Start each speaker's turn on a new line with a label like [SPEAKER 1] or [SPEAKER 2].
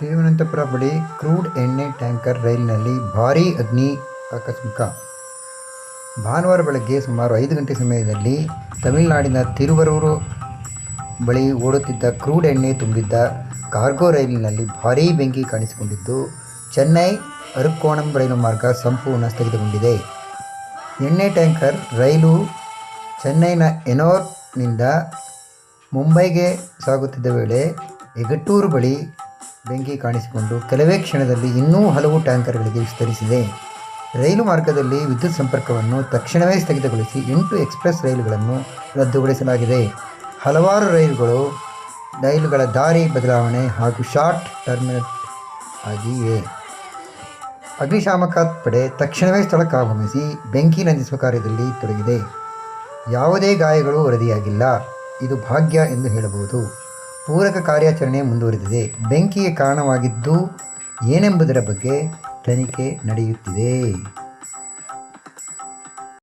[SPEAKER 1] ತಿರುವನಂತಪುರ ಬಳಿ ಕ್ರೂಡ್ ಎಣ್ಣೆ ಟ್ಯಾಂಕರ್ ರೈಲಿನಲ್ಲಿ ಭಾರೀ ಅಗ್ನಿ ಆಕಸ್ಮಿಕ. ಭಾನುವಾರ ಬೆಳಗ್ಗೆ ಸುಮಾರು ಐದು ಗಂಟೆ ಸಮಯದಲ್ಲಿ ತಮಿಳುನಾಡಿನ ತಿರುವರೂರು ಬಳಿ ಓಡುತ್ತಿದ್ದ ಕ್ರೂಡ್ ಎಣ್ಣೆ ತುಂಬಿದ್ದ ಕಾರ್ಗೋ ರೈಲಿನಲ್ಲಿ ಭಾರೀ ಬೆಂಕಿ ಕಾಣಿಸಿಕೊಂಡಿದ್ದು, ಚೆನ್ನೈ ಅರುಕೋಣಂ ರೈಲು ಮಾರ್ಗ ಸಂಪೂರ್ಣ ಸ್ಥಗಿತಗೊಂಡಿದೆ. ಎಣ್ಣೆ ಟ್ಯಾಂಕರ್ ರೈಲು ಚೆನ್ನೈನ ಎನೋರ್ನಿಂದ ಮುಂಬೈಗೆ ಸಾಗುತ್ತಿದ್ದ ವೇಳೆ ಎಗಟೂರು ಬಳಿ ಬೆಂಕಿ ಕಾಣಿಸಿಕೊಂಡು ಕೆಲವೇ ಕ್ಷಣದಲ್ಲಿ ಇನ್ನೂ ಹಲವು ಟ್ಯಾಂಕರ್ಗಳಿಗೆ ವಿಸ್ತರಿಸಿದೆ. ರೈಲು ಮಾರ್ಗದಲ್ಲಿ ವಿದ್ಯುತ್ ಸಂಪರ್ಕವನ್ನು ತಕ್ಷಣವೇ ಸ್ಥಗಿತಗೊಳಿಸಿ ಎಂಟು ಎಕ್ಸ್ಪ್ರೆಸ್ ರೈಲುಗಳನ್ನು ರದ್ದುಗೊಳಿಸಲಾಗಿದೆ. ಹಲವಾರು ರೈಲುಗಳು ರೈಲುಗಳ ದಾರಿ ಬದಲಾವಣೆ ಹಾಗೂ ಶಾರ್ಟ್ ಟರ್ಮಿನೇಟ್ ಆಗಿವೆ. ಅಗ್ನಿಶಾಮಕ ಪಡೆ ತಕ್ಷಣವೇ ಸ್ಥಳಕ್ಕೆ ಆಗಮಿಸಿ ಬೆಂಕಿ ನಂದಿಸುವ ಕಾರ್ಯದಲ್ಲಿ ತೊಡಗಿದೆ. ಯಾವುದೇ ಗಾಯಗಳು ವರದಿಯಾಗಿಲ್ಲ. ಇದು ಭಾಗ್ಯ ಎಂದು ಹೇಳಬಹುದು. ಪೂರಕ ಕಾರ್ಯಾಚರಣೆ ಮುಂದುವರೆದಿದೆ. ಬೆಂಕಿಗೆ ಕಾರಣವಾಗಿದ್ದು ಏನೆಂಬುದರ ಬಗ್ಗೆ ತನಿಖೆ ನಡೆಯುತ್ತಿದೆ.